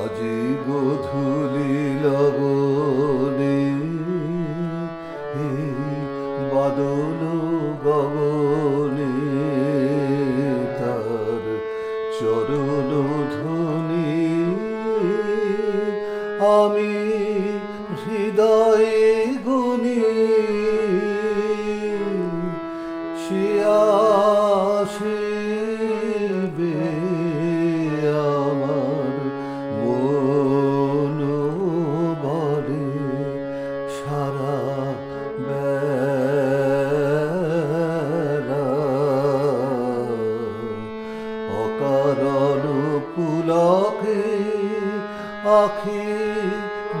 আজি গধূলি এই বাদল গগনে তার চরণ ধ্বনি। আমি হৃদয়ে গুনি সে আখি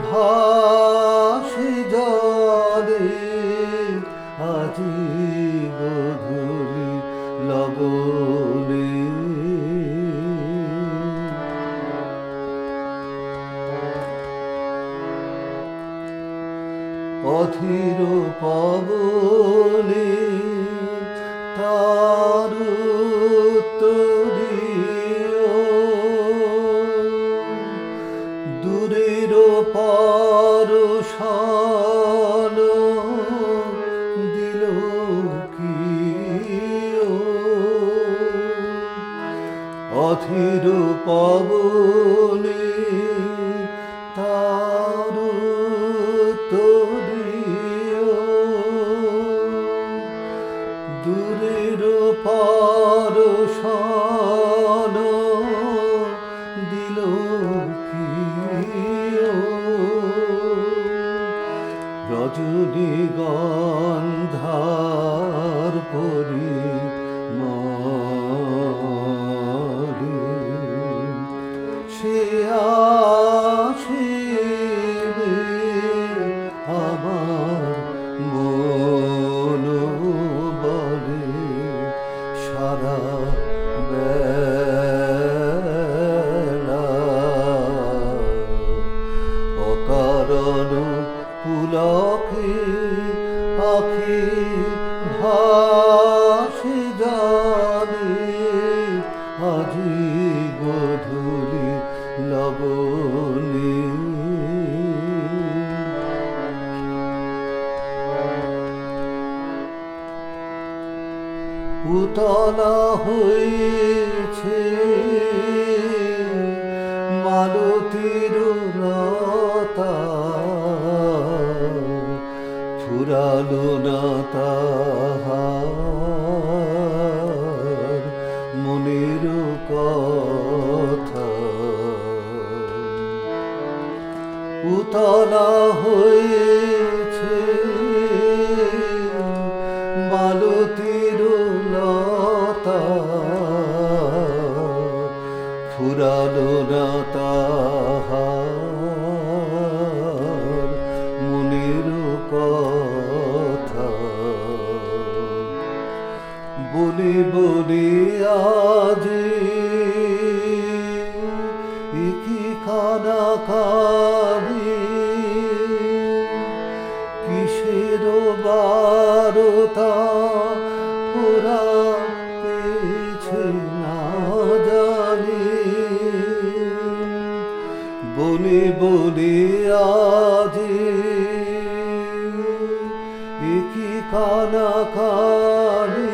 ভাসি জলে আজি গধূলি লগনে অধীর দূরের পারশাল দিল অধীর পাবনে গন্ধার পরি মরে সে আসিবে আমার মন বলে। সারা পুলকে আখি ভাসি আজি গধূলি লবণী। উতলা হয়েছে মালতীর ফুরালো না তাহার মনের কথা। উতলা হয়েছে বলি আজ। কি খানা খাবি। কিসের বারতা ওরা পেয়েছে না জানি। বলি বলি আজ। কি খানা খালি